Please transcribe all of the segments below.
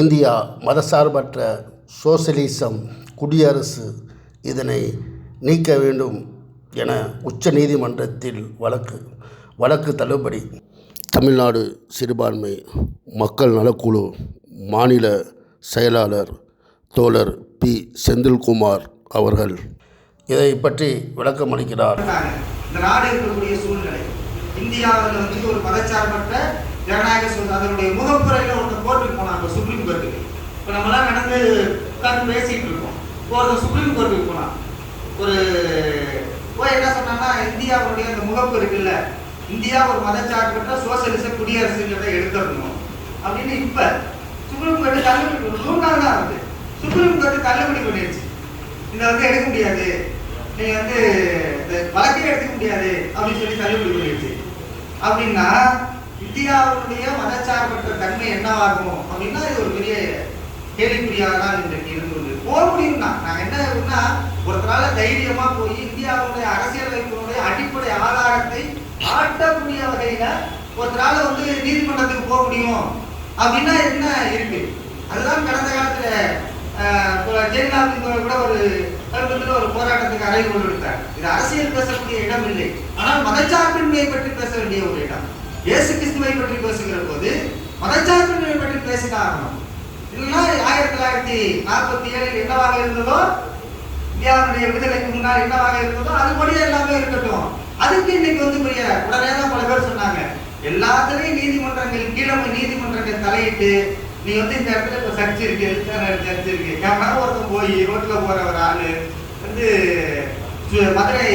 India மதசார்பற்ற சோசலிசம் குடியரசு இதனை நீக்க வேண்டும் என உச்ச நீதிமன்றத்தில் வழக்கு வழக்கு தள்ளுபடி. தமிழ்நாடு சிறுபான்மை மக்கள் நலக்குழு மாநில செயலாளர் தோழர் பி. செந்தில்குமார் அவர்கள் இதை பற்றி விளக்கம் அளிக்கிறார். இந்த நாடு இருக்கக்கூடிய சூழ்நிலை. இந்தியாவில் வந்து ஒரு மதச்சார்பற்ற ஜனநாயக அதனுடைய முகப்புறையில் ஒருத்தர் கோர்ட்டுக்கு போனாங்க சுப்ரீம் கோர்ட்டுக்கு இப்போ நம்மலாம் நடந்து உட்கார்ந்து இருக்கோம். ஒருத்தர் சுப்ரீம் கோர்ட்டுக்கு போனான் ஒரு போய் என்ன சொன்னான்னா இந்தியாவுடைய அந்த முகப்பு இருக்குல்ல இந்தியா ஒரு மதச்சார்பற்ற சோசியலிச குடியரசுங்கிறத எடுத்துடணும். அப்படின்னு இப்போ சுப்ரீம் கோர்ட்டு தள்ளுபடி ஒரு மூணு நாள் தான் ஆகுது. சுப்ரீம் கோர்ட்டு தள்ளுபடி பண்ணிடுச்சு. இதை வந்து எடுக்க முடியாது. நீங்கள் வந்து இந்த வழக்கே எடுக்க முடியாது அப்படின்னு சொல்லி தள்ளுபடி பண்ணிடுச்சு. அப்படின்னா இந்தியாவுடைய மதச்சார்பற்ற தன்மை என்னவாகும் அப்படின்னா இது ஒரு பெரிய கேள்விக்குறியாக தான் இன்றைக்கு இருந்து போக போக தான் நான் என்ன இருக்குன்னா ஒருத்தரால தைரியமா போய் இந்தியாவுடைய அரசியலமைப்பினுடைய அடிப்படை ஆதாரத்தை ஆட்டக்கூடிய வகையில ஒருத்தரால வந்து நீதிமன்றத்துக்கு போக முடியும். அப்படின்னா என்ன இருக்கு? அதுதான் கடந்த காலத்துல ஆஹ், ஜெயலலிதா கூட ஒரு சமீபத்தில் ஒரு போராட்டத்துக்கு அறை கொண்டு விடுத்தார் இது அரசியல் பேசக்கூடிய இடம் இல்லை. ஆனால் மதச்சார்பின்மையை பற்றி பேச வேண்டிய ஒரு இடம். இயேசு கிறிஸ்துவை பற்றி பேசுகிற போது மதச்சார்பின்மையை பற்றி பேசினாகணும் இல்லைன்னா ஆயிரத்தி தொள்ளாயிரத்தி நாற்பத்தி ஏழில் என்னவாக இருந்ததோ இந்தியாவுடைய விடுதலைக்கு முன்னால் என்னவாக இருந்ததோ அதுபடியே எல்லாமே இருக்கட்டும். அதுக்கு இன்னைக்கு வந்து பெரிய உடனே தான் பல பேர் சொன்னாங்க. எல்லாத்துலேயும் நீதிமன்றங்கள் கீழமை நீதிமன்றங்கள் தலையிட்டு நீ வந்து இந்த இடத்துல இப்ப சர்ச் இருக்கு சர்ச் இருக்கு. கேமரா ஒருத்தன் போய் ரோட்டில் போகிற ஒரு ஆள் வந்து சு- மதுரை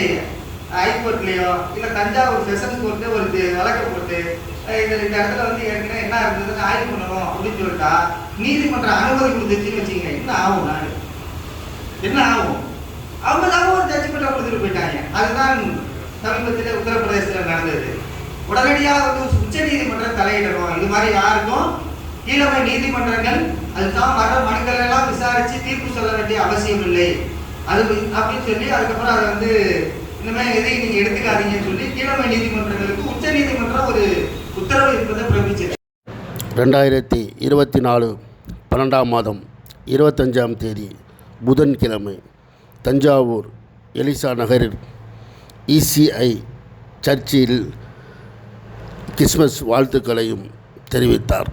ஹைகோர்ட்லயோ இல்லை தஞ்சாவூர் செஷன் கோர்ட்ல ஒரு இது வழக்கு போட்டு இந்த இந்த இடத்துல வந்து ஏற்கனவே என்ன இருந்ததுன்னு ஆய்வு பண்ணணும் அப்படின்னு சொல்லிட்டா நீதிமன்றம் அனுமதி கொடுத்துச்சுன்னு வச்சுக்கங்க என்ன ஆகும் நான் என்ன ஆகும்? அவங்க தான் ஒரு ஜட்ஜ்மெண்ட்டை கொடுத்துட்டு போயிட்டாங்க. அதுதான் சமீபத்தில் உத்தரப்பிரதேசத்தில் நடந்தது. உடனடியாக வந்து உச்ச நீதிமன்றம் தலையிடணும். இது மாதிரி யாருக்கும் கீழமை நீதிமன்றங்கள் அதுதான் வர மனுக்கள் எல்லாம் விசாரித்து தீர்ப்பு சொல்ல வேண்டிய அவசியம் இல்லை. அது அப்படின்னு சொல்லி அதுக்கப்புறம் அதை வந்து இனிமே எதையும் நீங்க எடுத்துக்காதீங்கன்னு சொல்லி கீழமை நீதிமன்றங்களுக்கு உச்ச நீதிமன்றம் ஒரு உத்தரவு இருப்பதை பிறப்பிச்சது ரெண்டாயிரத்தி இருபத்தி நாலு பன்னெண்டாம் மாதம் இருபத்தஞ்சாம் தேதி புதன்கிழமை தஞ்சாவூர் எலிசா நகரில் இசிஐ சர்ச்சில் கிறிஸ்மஸ் வாழ்த்துக்களையும் தெரிவித்தார்.